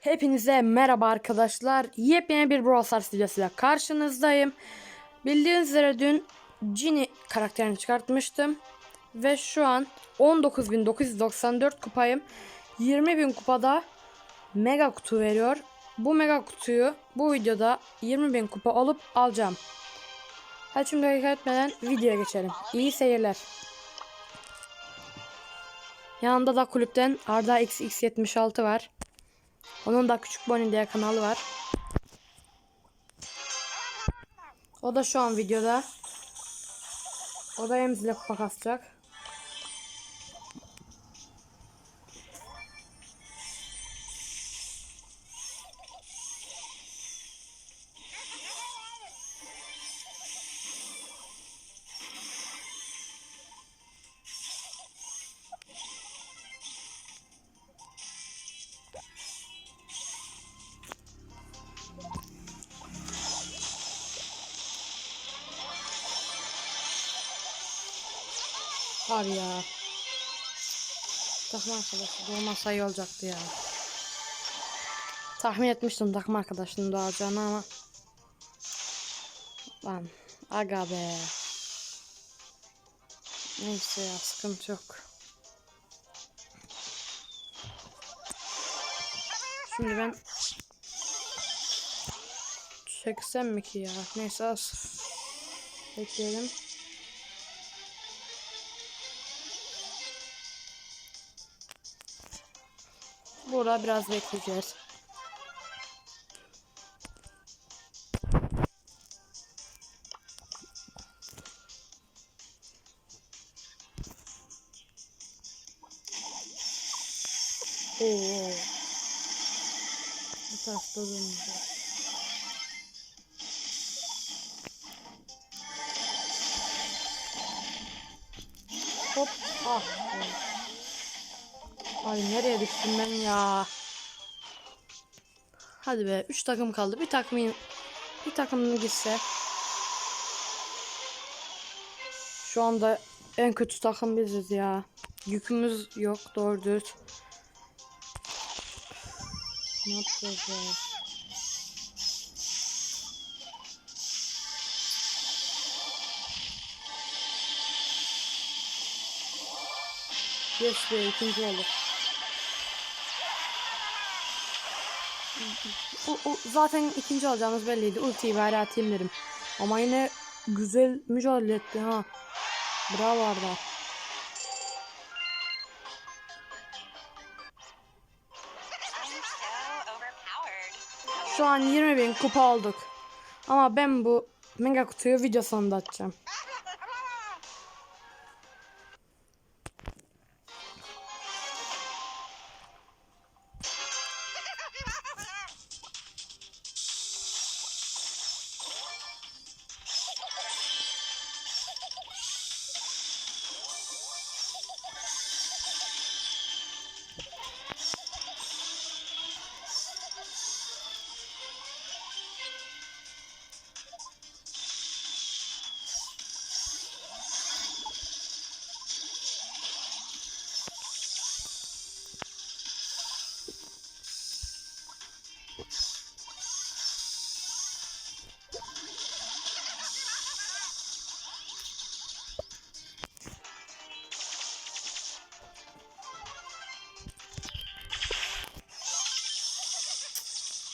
Hepinize merhaba arkadaşlar. Yepyeni bir Brawl Stars videosuyla karşınızdayım. Bildiğiniz üzere dün Ginny karakterini çıkartmıştım. Ve şu an 19.994 kupayım. 20.000 kupada mega kutu veriyor. Bu mega kutuyu bu videoda 20.000 kupa olup alacağım. Hadi şimdi dakika etmeden videoya geçelim. İyi seyirler. Yanında da kulüpten Arda XX76 var. Onun da Küçük Bonnie diye kanalı var. O da şu an videoda. O da emzile kupa kasacak. Var ya. Takım arkadaşı doğmasa iyi olacaktı ya. Tahmin etmiştim takım arkadaşının doğacağını ama. Lan aga be. Neyse ya sıkıntı yok. Şimdi ben çeksem mi ki ya? Neyse az. Bekleyelim. Burada biraz bekleyeceğiz. Oo. Bu tarafta durmayacak. Hop. Ah. Ay nereye düştüm ben ya? Hadi be 3 takım kaldı. Bir takım bir takım gitse. Şu anda en kötü takım biziz ya. Yükümüz yok doğru düz. Ne yapacağız ya? Yes be ikinci oldu. O, o, zaten ikinci olacağımız belliydi. Ultiyi bari atayım dedim. Ama yine güzel mücadele etti ha. Bravo Arda. Şu an 20 bin kupa olduk. Ama ben bu mega kutuyu video sonunda açacağım.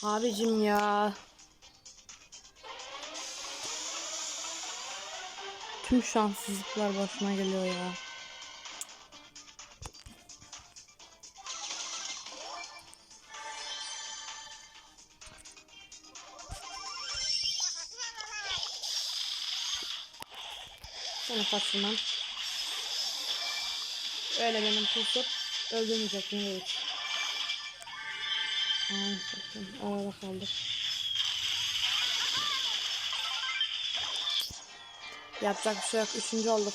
Abicim ya. Tüm şanssızlıklar başıma geliyor ya. Seni kaçırmam. Öyle benim pusup öldürmeyecek mi? Evet. Arada kaldık. Yapacak bir şey yok. Üçüncü olduk.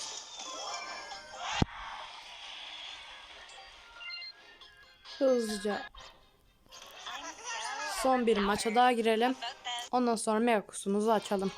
Hızlıca son bir maça daha girelim. Ondan sonra mega kusumuzu açalım.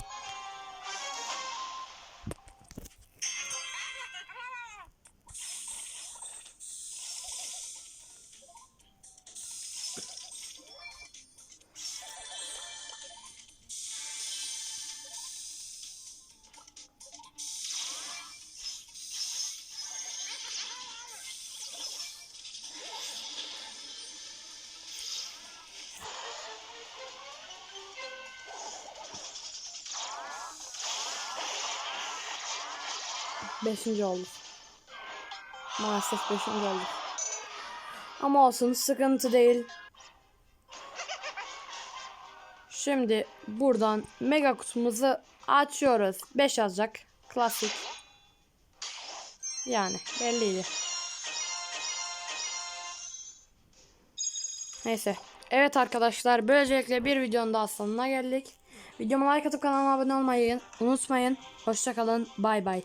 Beşinci olduk. Maalesef beşinci olduk. Ama olsun sıkıntı değil. Şimdi buradan mega kutumuzu açıyoruz. 5 yazacak. Klasik. Yani belliydi. Neyse. Evet arkadaşlar böylelikle bir videonun daha sonuna geldik. Videoma like atıp kanalıma abone olmayı unutmayın. Hoşçakalın. Bay bay.